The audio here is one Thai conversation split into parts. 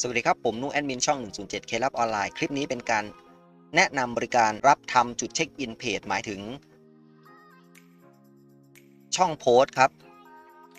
สวัสดีครับ ผมนุแอดมินช่อง 107 เคลับออนไลน์คลิปนี้เป็นการแนะนำบริการรับทำจุดเช็คอินเพจหมายถึง ช่องโพสต์ครับ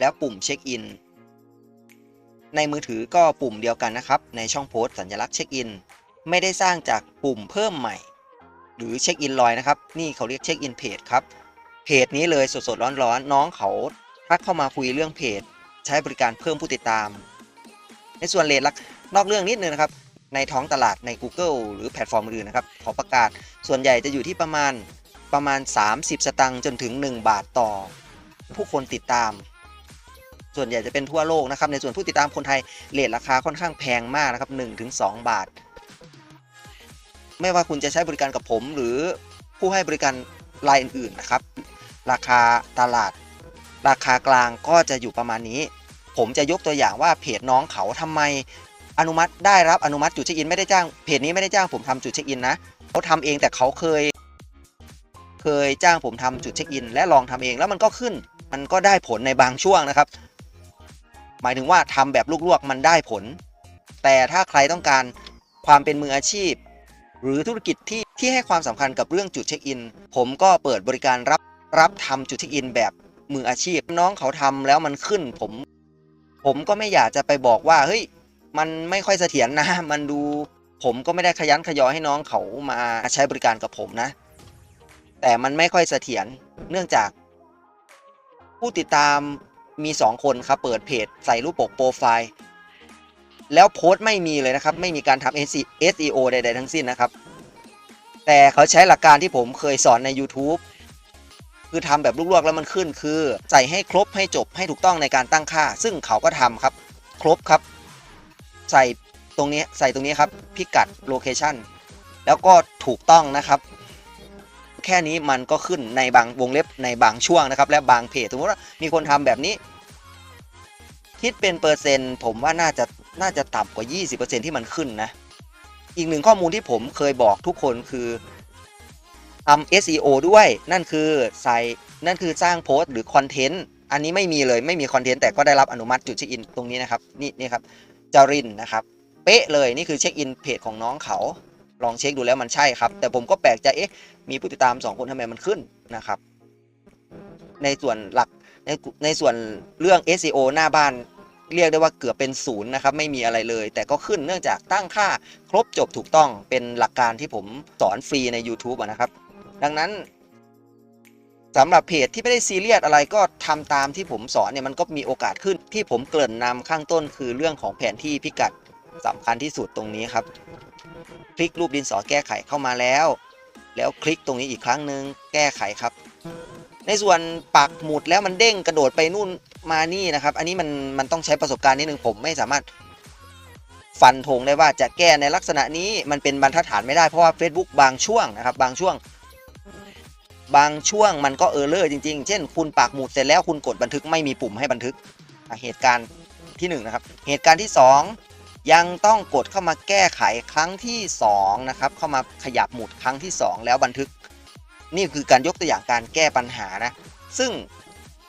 แล้วปุ่มเช็คอิน ในมือถือก็ปุ่มเดียวกันนะครับ ในช่องโพสต์สัญลักษณ์เช็คอิน ไม่ได้สร้างจากปุ่มเพิ่มใหม่ หรือเช็คอินลอยนะครับ นี่เขาเรียกเช็คอินเพจครับเพจนี้เลยสดๆร้อนๆน้องเขาทักเข้ามาคุยเรื่องเพจ ใช้บริการเพิ่มผู้ติดตาม ในส่วนเลทลักนอกเรื่องนิดนึงนะครับ ในท้องตลาดใน Google หรือแพลตฟอร์มอื่นนะครับขอประกาศส่วนใหญ่จะอยู่ที่ประมาณประมาณ 30 สตังค์จนถึง 1 บาทต่อ ผู้คนติดตาม ส่วนใหญ่จะเป็นทั่วโลกนะครับในส่วนผู้ติดตามคนไทยเลทราคาค่อนข้างแพงมากนะครับ1-2 บาท ไม่ว่าคุณจะใช้บริการกับผม หรือผู้ให้บริการรายอื่นๆนะครับ ราคาตลาด ราคากลางก็จะอยู่ประมาณนี้ ผมจะยกตัวอย่างว่าเพจน้องเขาทำไม อนุมัติได้รับอนุมัติจุดเช็คอินไม่ได้จ้างเพจนี้ไม่ได้จ้างผมทำจุดเช็คอินนะเขาทำเองแต่เขาเคย เคยจ้างผมทำจุดเช็คอิน และลองทำเองแล้วมันก็ขึ้น มันก็ได้ผลในบางช่วงนะครับ หมายถึงว่าทำแบบลวกๆมันได้ผล แต่ถ้าใครต้องการความเป็นมืออาชีพ หรือธุรกิจที่ที่ให้ความสำคัญกับเรื่องจุดเช็คอิน ผมก็เปิดบริการรับรับทำจุดเช็คอินแบบมืออาชีพ น้องเขาทำแล้วมันขึ้น ผม ผมก็ไม่อยากจะไปบอกว่าเฮ้ยมันไม่ค่อยเสถียรนะ มันดูผมก็ไม่ได้ขยันขยอให้น้องเขามาใช้บริการกับผมนะ แต่มันไม่ค่อยเสถียรเนื่องจาก ผู้ติดตามมี 2 คนครับ เปิดเพจใส่รูปปกโปรไฟล์ แล้วโพสต์ไม่มีเลยนะครับ ไม่มีการทำ SEO ใด ๆ ทั้งสิ้นนะครับ แต่เขาใช้หลักการที่ผมเคยสอนใน YouTube คือทำแบบลวกๆแล้วมันขึ้นคือ ใส่ให้ครบให้จบให้ถูกต้องในการตั้งค่า ซึ่งเขาก็ทำครับ ครบครับ ใส่ตรงนี้ใส่ตรงนี้ครับ พิกัดโลเคชันแล้วก็ถูกต้องนะครับ แค่นี้มันก็ขึ้นในบางวงเล็บในบางช่วงนะครับ และบางเพจสมมติว่ามีคนทำแบบนี้ คิดเป็นเปอร์เซ็นต์ ผมว่าน่าจะน่าจะต่ำกว่า 20%ที่มันขึ้นนะ อีกหนึ่งข้อมูลที่ผมเคยบอกทุกคนคือ ทำ SEO ด้วย นั่นคือใส่นั่นคือสร้างโพสต์หรือคอนเทนต์อันนี้ไม่มีเลยไม่มีคอนเทนต์แต่ก็ได้รับอนุมัติจุดเช็คอินตรงนี้นะครับนี่นี่ครับจารินนะครับ เป๊ะเลยนี่คือเช็คอินเพจของน้องเขาลองเช็คดูแล้วมันใช่ครับ แต่ผมก็แปลกใจเอ๊ะมีผู้ติดตาม 2 คนทำไมมันขึ้นนะครับ ในส่วนหลักในในส่วนเรื่อง SEO หน้าบ้านเรียกได้ว่าเกือบเป็นศูนย์นะครับ ไม่มีอะไรเลย แต่ก็ขึ้นเนื่องจากตั้งค่าครบจบถูกต้องเป็นหลักการที่ผมสอนฟรีใน YouTube นะครับ ดังนั้นสำหรับเพจที่ไม่ได้ซีเรียสอะไรก็ทำตามที่ผมสอนเนี่ยมันก็มีโอกาสขึ้นที่ผมเกริ่นนำข้างต้นคือเรื่องของแผนที่พิกัดสำคัญที่สุดตรงนี้ครับ คลิกรูปดินสอแก้ไขเข้ามาแล้ว แล้วคลิกตรงนี้อีกครั้งหนึ่งแก้ไขครับ ในส่วนปักหมุดแล้วมันเด้งกระโดดไปนู่นมานี่นะครับ อันนี้มันมันต้องใช้ประสบการณ์นิดนึงผมไม่สามารถฟันธงได้ว่าจะแก้ในลักษณะนี้มันเป็นบรรทัดฐานไม่ได้เพราะว่า Facebook บางช่วงนะครับ บางช่วง บางช่วงมันก็เออร์เลอร์จริง ๆ เช่น คุณปักหมุดเสร็จแล้วคุณกดบันทึกไม่มีปุ่มให้บันทึกเหตุการณ์ที่1นงนะครับเหตุการณ์ที่ 2 ยังต้องกดเข้ามาแก้ไขครั้งที่2นะครับเข้ามาขยับหมุดครั้งที่ 2 แล้วบันทึก นี่คือการยกตัวอย่างการแก้ปัญหานะซึ่ง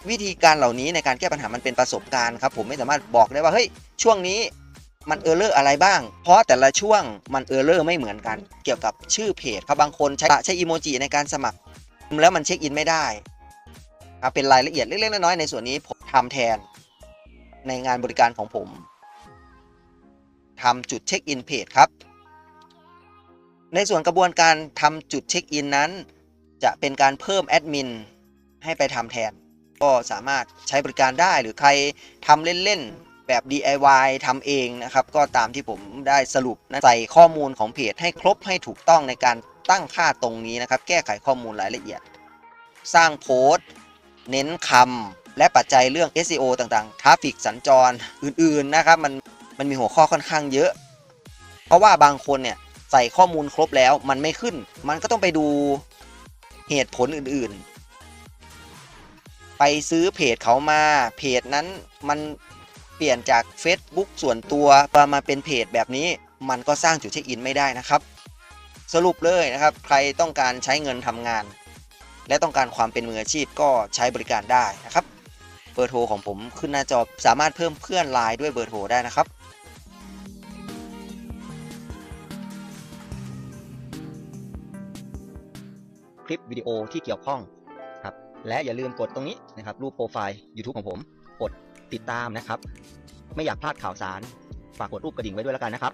วิธีการเหล่านี้ในการแก้ปัญหามันเป็นประสบการณ์ครับผมไม่สามารถบอกได้ว่าเฮ้ยช่วงนี้มันเออร์เลอร์อะไรบ้าง เพราะแต่ละช่วงมันเออร์เลอร์ไม่เหมือนกัน เกี่ยวกับชื่อเพจครับบางคนใช้ใช้อีโมจิในการสมัคร แล้วมันเช็คอินไม่ได้ครับเป็นรายละเอียดเล็กๆน้อยๆในส่วนนี้ผมทำแทนในงานบริการของผมทำจุดเช็คอินเพจครับ ในส่วนกระบวนการทำจุดเช็คอินนั้น จะเป็นการเพิ่มแอดมินให้ไปทำแทน ก็สามารถใช้บริการได้หรือใครทำเล่นๆแบบ DIY ทำเองนะครับ ก็ตามที่ผมได้สรุปนะใส่ข้อมูลของเพจให้ครบให้ถูกต้องในการ ตั้งค่าตรงนี้นะครับ แก้ไขข้อมูลรายละเอียด สร้างโพสต์ เน้นคำและปัจจัยเรื่อง SEO ต่างๆทราฟิกสัญจรอื่นๆนะครับมันมันมีหัวข้อค่อนข้างเยอะ เพราะว่าบางคนเนี่ยใส่ข้อมูลครบแล้วมันไม่ขึ้น มันก็ต้องไปดูเหตุผลอื่นๆ ไปซื้อเพจเขามาเพจนั้นมันเปลี่ยนจาก Facebook ส่วนตัวมาเป็นเพจแบบนี้ มันก็สร้างจุดเช็คอินไม่ได้นะครับ สรุปเลยนะครับ ใครต้องการใช้เงินทำงาน และต้องการความเป็นมืออาชีพก็ใช้บริการได้นะครับ เบอร์โทรของผมขึ้นหน้าจอสามารถเพิ่มเพื่อนไลน์ด้วยเบอร์โทรได้นะครับคลิปวิดีโอที่เกี่ยวข้องครับและอย่าลืมกดตรงนี้นะครับ รูปโปรไฟล์ YouTube ของผม กดติดตามนะครับ ไม่อยากพลาดข่าวสาร ฝากกดรูปกระดิ่งไว้ด้วยแล้วกันนะครับ